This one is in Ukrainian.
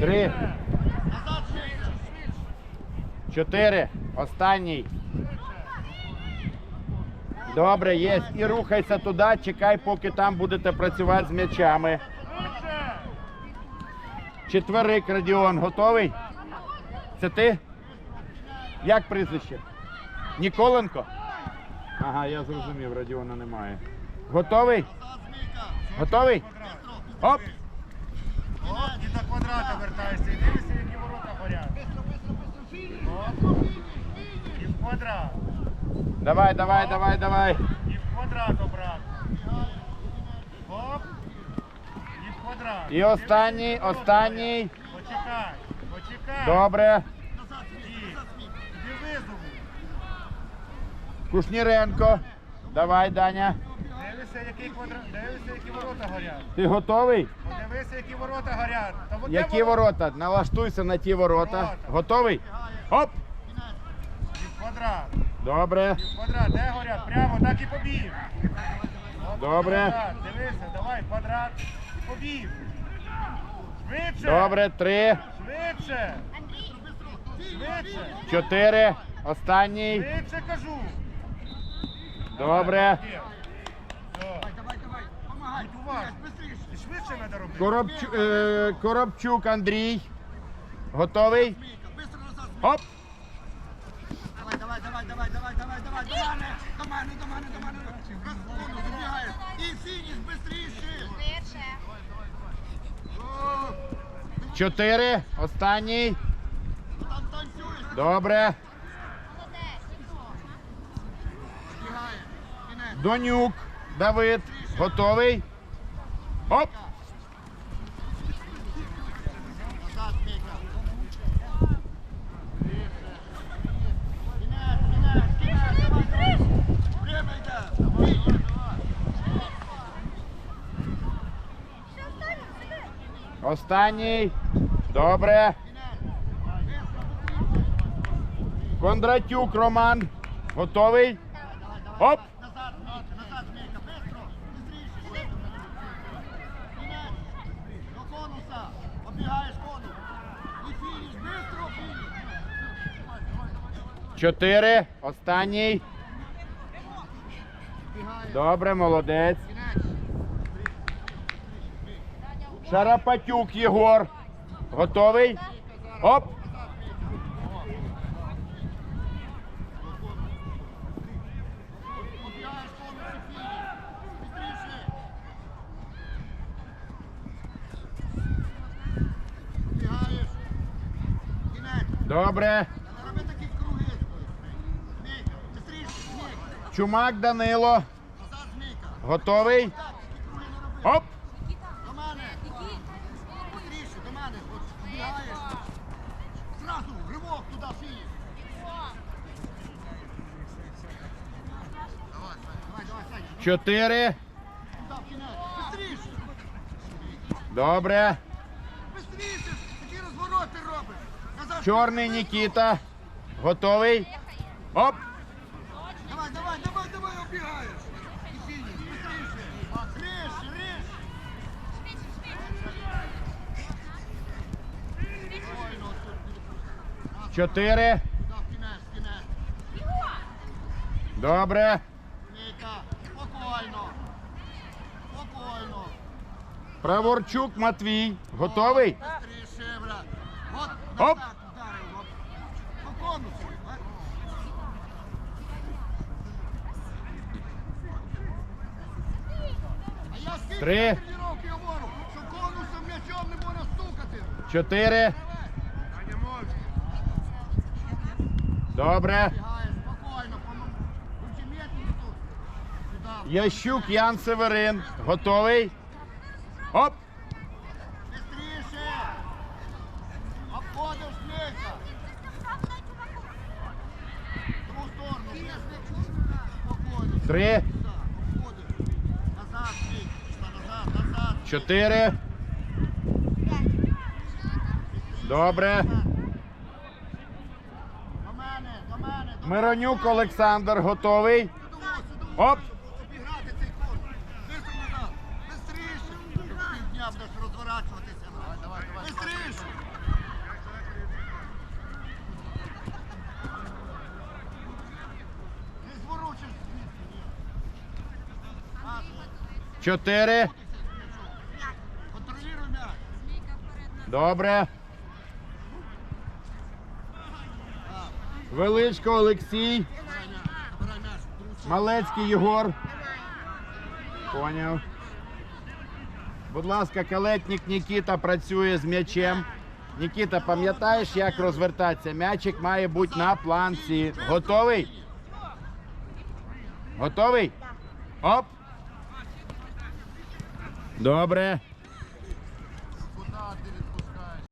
Три. Чотири. Останній. Добре, є. І рухайся туди, чекай, поки там будете працювати з м'ячами. Четверик, Радіон, готовий? Це ти? Як прізвище? Ніколенко? Ага, я зрозумів, Радіона немає. Готовий? Готовий? Оп! І до квадрата вертаєшся. І дивишся, які ворота горять. Оп. І в квадрат. Давай, давай, давай, давай. І в квадрат обратно. Оп. І в квадрат. І останній, останній. Почекай. Почекай. Добре. Іди визову. Кушніренко. Давай, Даня. Дивися, які квадрат. Дивися, які ворота горять. Ти готовий? Подивися, які ворота горять. Та от де Які ворота? Налаштуйся на ті ворота. Ворота. Готовий? Оп! І в квадрат. Добре. Квадрат. Де горять? Прямо, так і побіг. Добре. Квадрат. Дивися, давай, квадрат. І побіг. Швидше. Добре, три, Швидше. Швидше. чотири. Останній. Швидше кажу. Добре. Все. Будь уважний. Швидше треба робити. Коробчу, е, Коробчук Андрій. Готовий? Оп! Давай, давай, давай, давай, давай, давай, давай, до мене, до мене, до мене, до мене. Розкону, забігаєш. І фініш, бистріше. Чотири. Останній. Там танцюєш, Добре. збігає. Кінець. Донюк. Давид. Готовий? Оп! Назад, Міка. Кінець, кінець, кінець, давай, давай. Время йде. Фініш. Останній. Добре. Кондратюк Роман. Готовий? Оп! Назад, Міка, назад, Міка, бистро, бистріше. Кінець. До конуса. Обігаєш конус. І фініш, бистро, фініш. Чотири. Останній. Бігає. Добре, молодець. Шарапатюк Єгор. Готовий? Оп! Добре. Чумак Данило. Готовий? Оп! До мене. Бистріше, до мене. От Зразу, ривок туди, давай, Чотири. Бистріше. Добре. Бистріше. Такі розвороти робиш. Чорний Нікіта. Готовий? Оп! Давай, давай, давай, давай, обігаєш. Чотири. Добре. Спокійно. Спокійно. Праворчук Матвій. Готовий? Оп. назад ударив. Добре. Ящук Ян Северин. Готовий? Оп! Три. Чотири. Добре. До мене, до мене, до Миронюк Олександр готовий. Оп! Обіграти цей кон. Бистро назад. Бистріше. Півдня. будеш розворачуватися. Бистріше. Не зворушиш звідси, Чотири. Контролюй м'яч. Добре. Величко Олексій. Малецький Єгор. Поняв. Будь ласка, калетник Нікіта працює з м'ячем. Нікіта, пам'ятаєш, як розвертатися? М'ячик має бути на планці. Готовий? Готовий? Оп. Добре.